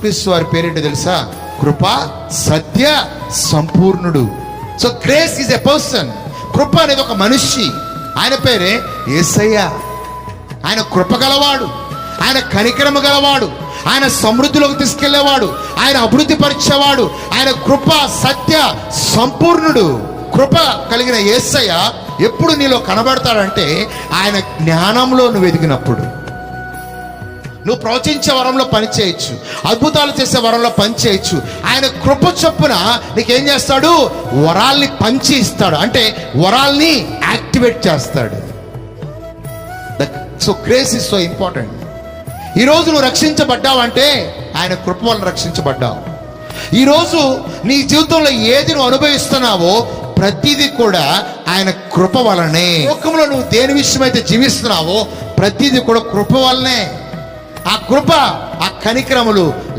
క్రీస్తు వారి పేరేంటో తెలుసా? కృప సత్య సంపూర్ణుడు. So grace is a person కృప అనేది ఒక మనిషి. ఆయన పేరే యేసయ్య ఆయన కృప గలవాడు. ఆయన కనికరమ గలవాడు. ఆయన సమృద్ధిలోకి తీసుకెళ్ళేవాడు. ఆయన అభివృద్ధి పరిచేవాడు. ఆయన కృప సత్య సంపూర్ణుడు. కృప కలిగిన యేసయ్య ఎప్పుడు నీలో కనబడతాడంటే ఆయన జ్ఞానంలో నువ్వు ఎదిగినప్పుడు. నువ్వు ప్రవచించే వరంలో పని చేయొచ్చు. అద్భుతాలు చేసే వరంలో పని చేయొచ్చు. ఆయన కృప చొప్పున నీకేం చేస్తాడు? వరాల్ని పంచి ఇస్తాడు. అంటే వరాల్ని యాక్టివేట్ చేస్తాడు. So grace is so important ఈరోజు నువ్వు రక్షించబడ్డావంటే ఆయన కృప వల్ల రక్షించబడ్డావు. ఈరోజు నీ జీవితంలో ఏది నువ్వు అనుభవిస్తున్నావో ప్రతిదీ కూడా ఆయన కృప వలనే. లోకంలో నువ్వు దేని విషయమైతే జీవిస్తున్నావో ప్రతిదీ కూడా కృప వల్లనే ఆ కృప ఆ కనిక్రములు